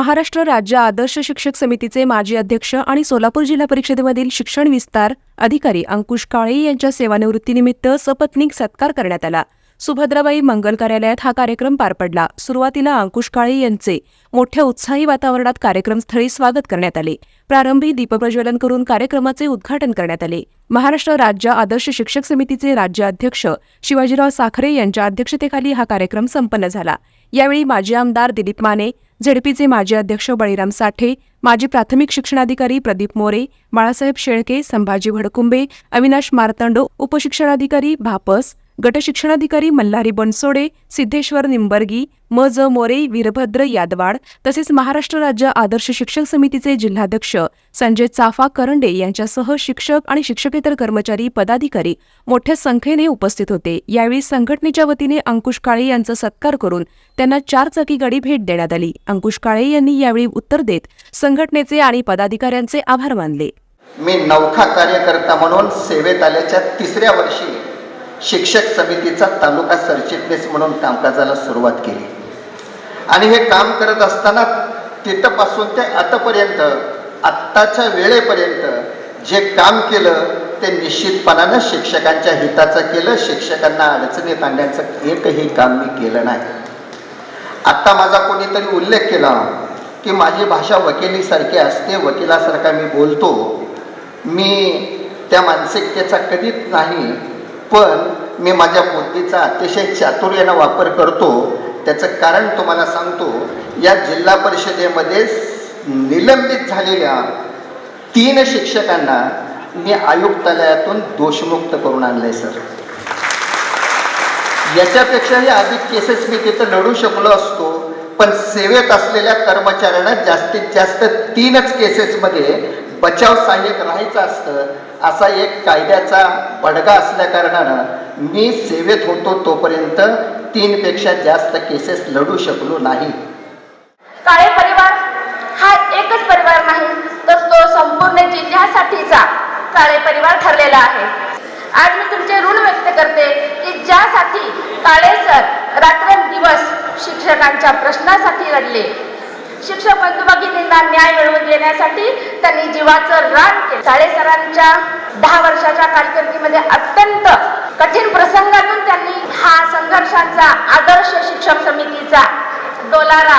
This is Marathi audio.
महाराष्ट्र राज्य आदर्श शिक्षक समितीचे माजी अध्यक्ष आणि सोलापूर जिल्हा परिषदेमधील शिक्षण विस्तार अधिकारी अंकुश काळे यांच्या सेवानिवृत्तीनिमित्त सपत्नीक सत्कार करण्यात आला. सुभद्राबाई मंगल कार्यालयात हा कार्यक्रम पार पडला. सुरुवातीला अंकुश काळे यांचे मोठ्या उत्साही वातावरणात कार्यक्रमस्थळी स्वागत करण्यात आले. प्रारंभी दीपप्रज्वलन करून कार्यक्रमाचे उद्घाटन करण्यात आले. महाराष्ट्र राज्य आदर्श शिक्षक समितीचे राज्य अध्यक्ष शिवाजीराव साखरे यांच्या अध्यक्षतेखाली हा कार्यक्रम संपन्न झाला. यावेळी माजी आमदार दिलीप माने झेडपीचे माजी अध्यक्ष बळीराम साठे माजी प्राथमिक शिक्षणाधिकारी प्रदीप मोरे बाळासाहेब शेळके संभाजी भडकुंबे अविनाश मार्तंडो उपशिक्षणाधिकारी भापस गटशिक्षणाधिकारी मल्हारी बनसोडे सिद्धेश्वर निंबर्गी म. ज. मोरे वीरभद्र यादवाड तसेच महाराष्ट्र राज्य आदर्श शिक्षक समितीचे जिल्हाध्यक्ष संजय चाफा करंडे यांच्यासह शिक्षक आणि शिक्षकेतर कर्मचारी पदाधिकारी मोठ्या संख्येने उपस्थित होते. यावेळी संघटनेच्या वतीने अंकुश काळे यांचा सत्कार करून त्यांना चार चाकी गाडी भेट देण्यात आली. अंकुश काळे यांनी यावेळी उत्तर देत संघटनेचे आणि पदाधिकाऱ्यांचे आभार मानले. मी नौखा कार्यकर्ता म्हणून सेवेत आल्याच्या तिसऱ्या वर्षी शिक्षक समितीचा तालुका सरचिटणीस म्हणून कामकाजाला सुरुवात केली. आणि हे काम करत असताना तिथंपासून ते आतापर्यंत आत्ताच्या वेळेपर्यंत जे काम केलं ते निश्चितपणानं शिक्षकांच्या हिताचं केलं शिक्षकांना अडचणीत आणण्याचं एकही काम मी केलं नाही. आत्ता माझा कोणीतरी उल्लेख केला की माझी भाषा वकिलीसारखी असते वकिलासारखा मी बोलतो. मी त्या मानसिकतेचा कधीच नाही पण मी माझ्या बुद्धीचा अतिशय चातुर्यानं वापर करतो. त्याचं कारण तुम्हाला सांगतो या जिल्हा परिषदेमध्ये निलंबित झालेल्या तीन शिक्षकांना मी आयुक्तालयातून दोषमुक्त करून आणले सर. याच्यापेक्षाही अधिक केसेस मी तिथं लढू शकलो असतो पण सेवेत असलेल्या कर्मचाऱ्यांना जास्तीत जास्त तीनच केसेसमध्ये बचाव सहाय्यक राहायचं असतं असा एक कायद्याचा बडगा असल्या कारणानं मी सेवेत होतो तोपर्यंत तीनपेक्षा जास्त केसेस लढू शकलो नाही. काळे परिवार हा एकच परिवार नाही तर तो संपूर्ण जिल्ह्यासाठीचा काळे परिवार ठरलेला आहे. आज मी तुमचे ऋण व्यक्त करते की ज्यासाठी काळे सर रात्रंदिवस शिक्षकांच्या प्रश्नासाठी लढले शिक्षक बंधू भगिनींना न्याय मिळवून देण्यासाठी त्यांनी जीवाचं रान केलं. काळे सरांच्या दहा वर्षाच्या कारकिर्दीमध्ये अत्यंत कठीण प्रसंगातून त्यांनी हा संघर्षाचा आदर्श शिक्षक समितीचा डोलारा